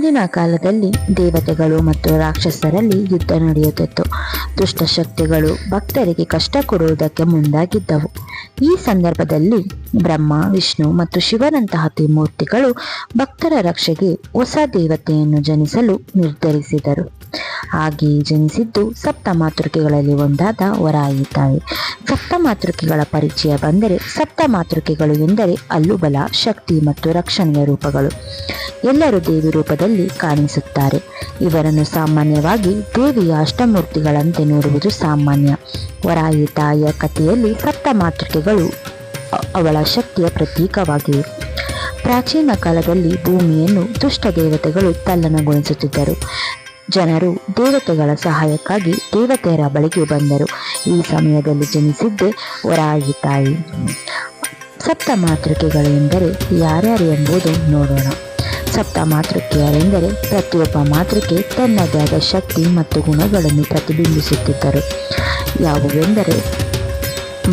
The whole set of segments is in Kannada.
ಹಿಂದಿನ ಕಾಲದಲ್ಲಿ ದೇವತೆಗಳು ಮತ್ತು ರಾಕ್ಷಸರಲ್ಲಿ ಯುದ್ಧ ನಡೆಯುತ್ತಿತ್ತು. ದುಷ್ಟಶಕ್ತಿಗಳು ಭಕ್ತರಿಗೆ ಕಷ್ಟ ಕೊಡುವುದಕ್ಕೆ ಮುಂದಾಗಿದ್ದವು. ಈ ಸಂದರ್ಭದಲ್ಲಿ ಬ್ರಹ್ಮ, ವಿಷ್ಣು ಮತ್ತು ಶಿವನಂತಹ ತ್ರಿಮೂರ್ತಿಗಳು ಭಕ್ತರ ರಕ್ಷೆಗೆ ಹೊಸ ದೇವತೆಯನ್ನು ಜನಿಸಲು ನಿರ್ಧರಿಸಿದರು. ಹಾಗೆಯೇ ಜನಿಸಿದ್ದು ಸಪ್ತ ಮಾತೃಕೆಗಳಲ್ಲಿ ಒಂದಾದ ವರಾಯಿ ಸಪ್ತ ಮಾತೃಕೆಗಳ ಪರಿಚಯ ಬಂದರೆ ಸಪ್ತ ಮಾತೃಕೆಗಳು ಎಂದರೆ ಅಲ್ಲುಬಲ, ಶಕ್ತಿ ಮತ್ತು ರಕ್ಷಣೆಯ ರೂಪಗಳು. ಎಲ್ಲರೂ ದೇವಿ ರೂಪದಲ್ಲಿ ಕಾಣಿಸುತ್ತಾರೆ. ಇವರನ್ನು ಸಾಮಾನ್ಯವಾಗಿ ದೇವಿಯ ಅಷ್ಟಮೂರ್ತಿಗಳಂತೆ ನೋಡುವುದು ಸಾಮಾನ್ಯ. ವರಾಯಿ ತಾಯಿಯ ಕಥೆಯಲ್ಲಿ ಸಪ್ತ ಮಾತೃಕೆಗಳು ಅವಳ ಶಕ್ತಿಯ ಪ್ರತೀಕವಾಗಿವೆ. ಪ್ರಾಚೀನ ಕಾಲದಲ್ಲಿ ಭೂಮಿಯನ್ನು ದುಷ್ಟ ದೇವತೆಗಳು ತಲ್ಲಣಗೊಳಿಸುತ್ತಿದ್ದರು. ಜನರು ದೇವತೆಗಳ ಸಹಾಯಕ್ಕಾಗಿ ದೇವತೆಯರ ಬಳಿಗೆ ಬಂದರು. ಈ ಸಮಯದಲ್ಲಿ ಜನಿಸಿದ್ದೆ ವರಾಯಿ ತಾಯಿ. ಸಪ್ತ ಮಾತೃಕೆಗಳು ಎಂದರೆ ಯಾರ್ಯಾರು ಎಂಬುದು ನೋಡೋಣ. ಸಪ್ತ ಮಾತೃಕೆಯರೆಂದರೆ ಪ್ರತಿಯೊಬ್ಬ ಮಾತೃಕೆ ತನ್ನದೇ ಆದ ಶಕ್ತಿ ಮತ್ತು ಗುಣಗಳನ್ನು ಪ್ರತಿಬಿಂಬಿಸುತ್ತಿದ್ದರು. ಯಾವುವೆಂದರೆ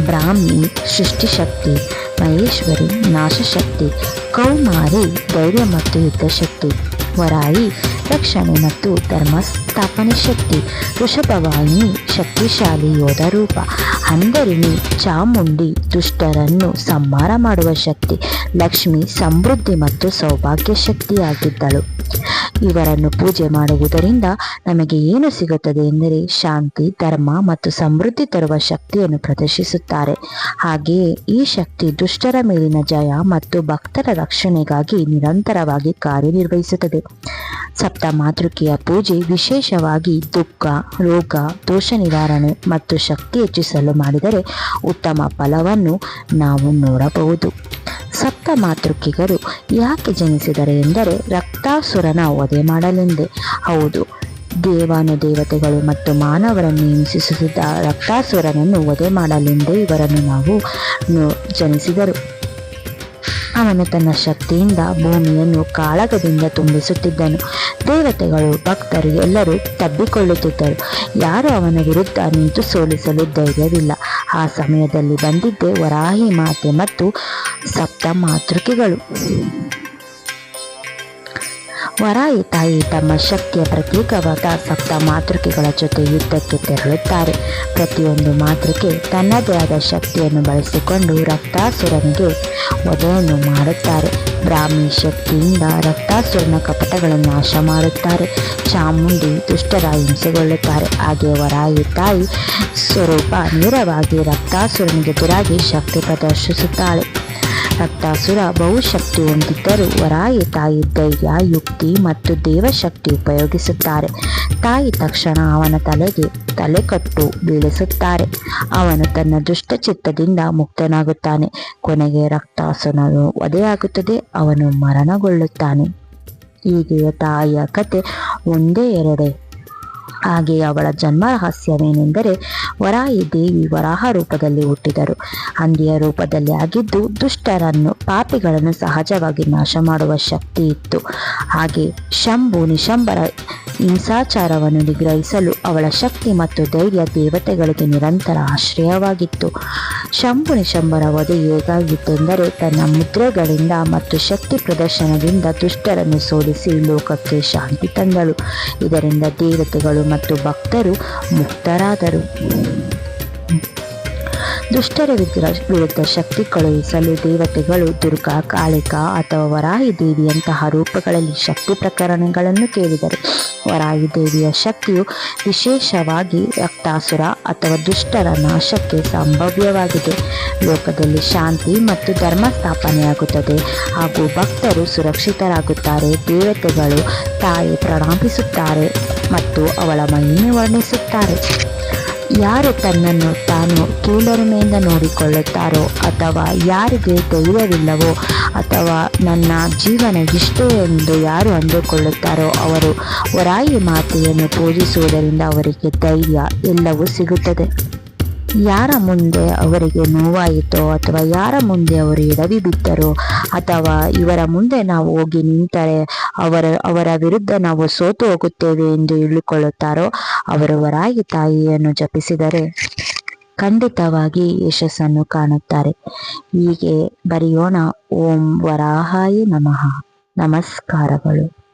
ಬ್ರಾಹ್ಮಿ, ಸೃಷ್ಟಿಶಕ್ತಿ, ಮಹೇಶ್ವರಿ, ನಾಶಶಕ್ತಿ, ಕೌಮಾರಿ, ಧೈರ್ಯ ಮತ್ತು ಯುದ್ಧಶಕ್ತಿ. ವರಾಯಿ ರಕ್ಷಣೆ ಮತ್ತು ಧರ್ಮ ಸ್ಥಾಪನೆ ಶಕ್ತಿ ವೃಷಭವಾಹಿನಿ ಶಕ್ತಿಶಾಲಿ ಯೋಧ ರೂಪ, ಹಂದರಿಣಿ, ಚಾಮುಂಡಿ, ದುಷ್ಟರನ್ನು ಸಂಹಾರ ಮಾಡುವ ಶಕ್ತಿ, ಲಕ್ಷ್ಮಿ, ಸಮೃದ್ಧಿ ಮತ್ತು ಸೌಭಾಗ್ಯ ಶಕ್ತಿಯಾಗಿದ್ದಳು. ಇವರನ್ನು ಪೂಜೆ ಮಾಡುವುದರಿಂದ ನಮಗೆ ಏನು ಸಿಗುತ್ತದೆ ಎಂದರೆ ಶಾಂತಿ, ಧರ್ಮ ಮತ್ತು ಸಮೃದ್ಧಿ ತರುವ ಶಕ್ತಿಯನ್ನು ಪ್ರದರ್ಶಿಸುತ್ತಾರೆ. ಹಾಗೆಯೇ ಈ ಶಕ್ತಿ ದುಷ್ಟರ ಮೇಲಿನ ಜಯ ಮತ್ತು ಭಕ್ತರ ರಕ್ಷಣೆಗಾಗಿ ನಿರಂತರವಾಗಿ ಕಾರ್ಯನಿರ್ವಹಿಸುತ್ತದೆ. ಸಪ್ತ ಮಾತೃಕೆಯ ಪೂಜೆ ವಿಶೇಷವಾಗಿ ದುಃಖ, ರೋಗ, ದೋಷ ನಿವಾರಣೆ ಮತ್ತು ಶಕ್ತಿ ಹೆಚ್ಚಿಸಲು ಮಾಡಿದರೆ ಉತ್ತಮ ಫಲವನ್ನು ನಾವು ನೋಡಬಹುದು. ಸಪ್ತ ಮಾತೃಕಿಗರು ಯಾಕೆ ಜನಿಸಿದರೆ ಎಂದರೆ ರಕ್ತಾಸುರನ ವಧೆ ಮಾಡಲೆಂದೇ. ಹೌದು ದೇವಾನು ದೇವತೆಗಳು ಮತ್ತು ಮಾನವರನ್ನು ಹಿಂಸಿಸುತ್ತಿದ್ದ ರಕ್ತಾಸುರನನ್ನು ವಧೆ ಮಾಡಲೆಂದೇ ಇವರನ್ನು ನಾವು ಜನಿಸಿದರು. ಅವನು ತನ್ನ ಶಕ್ತಿಯಿಂದ ಭೂಮಿಯನ್ನು ಕಾಳಗದಿಂದ ತುಂಬಿಸುತ್ತಿದ್ದನು. ದೇವತೆಗಳು, ಭಕ್ತರು ಎಲ್ಲರೂ ತಬ್ಬಿಕೊಳ್ಳುತ್ತಿದ್ದರು. ಯಾರು ಅವನ ವಿರುದ್ಧ ನಿಂತು ಸೋಲಿಸಲು ಧೈರ್ಯವಿಲ್ಲ. ಆ ಸಮಯದಲ್ಲಿ ಬಂದಿದ್ದೇ ವರಾಹಿ ಮಾತೆ ಮತ್ತು ಸಪ್ತ ಮಾತೃಕೆಗಳು ವರಾಯಿ ತಾಯಿ ತಮ್ಮ ಶಕ್ತಿಯ ಪ್ರತೀಕವಾದ ಸಪ್ತ ಮಾತೃಕೆಗಳ ಜೊತೆ ಯುದ್ಧಕ್ಕೆ ತೆರಳುತ್ತಾರೆ. ಪ್ರತಿಯೊಂದು ಮಾತೃಕೆ ತನ್ನದೇ ಆದ ಶಕ್ತಿಯನ್ನು ಬಳಸಿಕೊಂಡು ರಕ್ತಾಸುರನಿಗೆ ವಧೆಯನ್ನು ಮಾಡುತ್ತಾರೆ. ಬ್ರಾಹ್ಮಿ ಶಕ್ತಿಯಿಂದ ರಕ್ತಾಸುರನ ಕಪಟಗಳನ್ನು ನಾಶ ಮಾಡುತ್ತಾರೆ ಚಾಮುಂಡಿ ದುಷ್ಟರ ಹಿಂಸೆಗೊಳ್ಳುತ್ತಾರೆ. ಹಾಗೆ ವರಾಯಿ ತಾಯಿ ಸ್ವರೂಪ ನೇರವಾಗಿ ರಕ್ತಾಸುರನಿಗೆ ಎದುರಾಗಿ ಶಕ್ತಿ ಪ್ರದರ್ಶಿಸುತ್ತಾಳೆ. ರಕ್ತಾಸುರ ಬಹುಶಕ್ತಿ ಹೊಂದಿದ್ದರೂ ವರಾಯಿ ತಾಯಿ ಧೈರ್ಯ, ಯುಕ್ತಿ ಮತ್ತು ದೇವಶಕ್ತಿ ಉಪಯೋಗಿಸುತ್ತಾರೆ. ತಾಯಿ ತಕ್ಷಣ ಅವನ ತಲೆಗೆ ತಲೆಕಟ್ಟು ಬೀಳಿಸುತ್ತಾರೆ. ಅವನು ತನ್ನ ದುಷ್ಟಚಿತ್ತದಿಂದ ಮುಕ್ತನಾಗುತ್ತಾನೆ. ಕೊನೆಗೆ ರಕ್ತಾಸುರನು ವಧೆಯಾಗುತ್ತದೆ. ಅವನು ಮರಣಗೊಳ್ಳುತ್ತಾನೆ. ಹೀಗೆಯ ತಾಯಿಯ ಕತೆ ಒಂದೇ ಎರಡೇ. ಹಾಗೆ ಅವಳ ಜನ್ಮ ರಹಸ್ಯವೇನೆಂದರೆ ವರಾಯಿ ದೇವಿ ವರಾಹ ರೂಪದಲ್ಲಿ ಹುಟ್ಟಿದರು. ಹಂದಿಯ ರೂಪದಲ್ಲಿ ಆಗಿದ್ದು ದುಷ್ಟರನ್ನು, ಪಾಪಿಗಳನ್ನು ಸಹಜವಾಗಿ ನಾಶ ಮಾಡುವ ಶಕ್ತಿ ಇತ್ತು. ಹಾಗೆ ಶಂಭು ನಿಶಂಬರ ಹಿಂಸಾಚಾರವನ್ನು ನಿಗ್ರಹಿಸಲು ಅವಳ ಶಕ್ತಿ ಮತ್ತು ಧೈರ್ಯ ದೇವತೆಗಳಿಗೆ ನಿರಂತರ ಆಶ್ರಯವಾಗಿತ್ತು. ಶಂಭು ನಿಶಂಬರ ವಧೆ ಹೇಗಾಗಿತ್ತೆಂದರೆ ತನ್ನ ಮುದ್ರೆಗಳಿಂದ ಮತ್ತು ಶಕ್ತಿ ಪ್ರದರ್ಶನದಿಂದ ದುಷ್ಟರನ್ನು ಸೋಲಿಸಿ ಲೋಕಕ್ಕೆ ಶಾಂತಿ ತಂದಳು. ಇದರಿಂದ ದೇವತೆಗಳು ಮತ್ತು ಭಕ್ತರು ಮುಕ್ತರಾದರು. ದುಷ್ಟರ ವಿರುದ್ಧ ಶಕ್ತಿ ಕಳುಹಿಸಲು ದೇವತೆಗಳು ದುರ್ಗಾ, ಕಾಳಿಕಾ ಅಥವಾ ವರಾಹಿ ದೇವಿಯಂತಹ ರೂಪಗಳಲ್ಲಿ ಶಕ್ತಿ ಪ್ರಕರಣಗಳನ್ನು ಕೇಳಿದರು. ವರಾಹಿ ದೇವಿಯ ಶಕ್ತಿಯು ವಿಶೇಷವಾಗಿ ರಕ್ತಾಸುರ ಅಥವಾ ದುಷ್ಟರ ನಾಶಕ್ಕೆ ಸಂಭವ್ಯವಾಗಿದೆ. ಲೋಕದಲ್ಲಿ ಶಾಂತಿ ಮತ್ತು ಧರ್ಮ ಸ್ಥಾಪನೆಯಾಗುತ್ತದೆ. ಹಾಗೂ ಭಕ್ತರು ಸುರಕ್ಷಿತರಾಗುತ್ತಾರೆ. ದೇವತೆಗಳು ತಾಯಿ ಪ್ರಣಾಮಿಸುತ್ತಾರೆ ಮತ್ತು ಅವಳ ಮಹಿಮೆ ವರ್ಣಿಸುತ್ತಾರೆ. ಯಾರು ತನ್ನನ್ನು ತಾನು ಕೀಳರಿಮೆಯಿಂದ ನೋಡಿಕೊಳ್ಳುತ್ತಾರೋ ಅಥವಾ ಯಾರಿಗೆ ಧೈರ್ಯವಿಲ್ಲವೋ ಅಥವಾ ನನ್ನ ಜೀವನ ಇಷ್ಟೇ ಎಂದು ಯಾರು ಅಂದುಕೊಳ್ಳುತ್ತಾರೋ ಅವರು ವರಾಯಿ ಮಾತೆಯನ್ನು ಪೂಜಿಸುವುದರಿಂದ ಅವರಿಗೆ ಧೈರ್ಯ ಎಲ್ಲವೂ ಸಿಗುತ್ತದೆ. ಯಾರ ಮುಂದೆ ಅವರಿಗೆ ನೋವಾಯಿತೋ ಅಥವಾ ಯಾರ ಮುಂದೆ ಅವರು ಎಡವಿ ಬಿದ್ದರೋ ಅಥವಾ ಇವರ ಮುಂದೆ ನಾವು ಹೋಗಿ ನಿಂತರೆ ಅವರ ಅವರ ವಿರುದ್ಧ ನಾವು ಸೋತು ಹೋಗುತ್ತೇವೆ ಎಂದು ಹೇಳಿಕೊಳ್ಳುತ್ತಾರೋ ಅವರು ವರಾಗಿ ತಾಯಿಯನ್ನು ಜಪಿಸಿದರೆ ಖಂಡಿತವಾಗಿ ಯಶಸ್ಸನ್ನು ಕಾಣುತ್ತಾರೆ. ಹೀಗೆ ಬರೆಯೋಣ. ಓಂ ವರಾಹಾಯ ನಮಃ. ನಮಸ್ಕಾರಗಳು.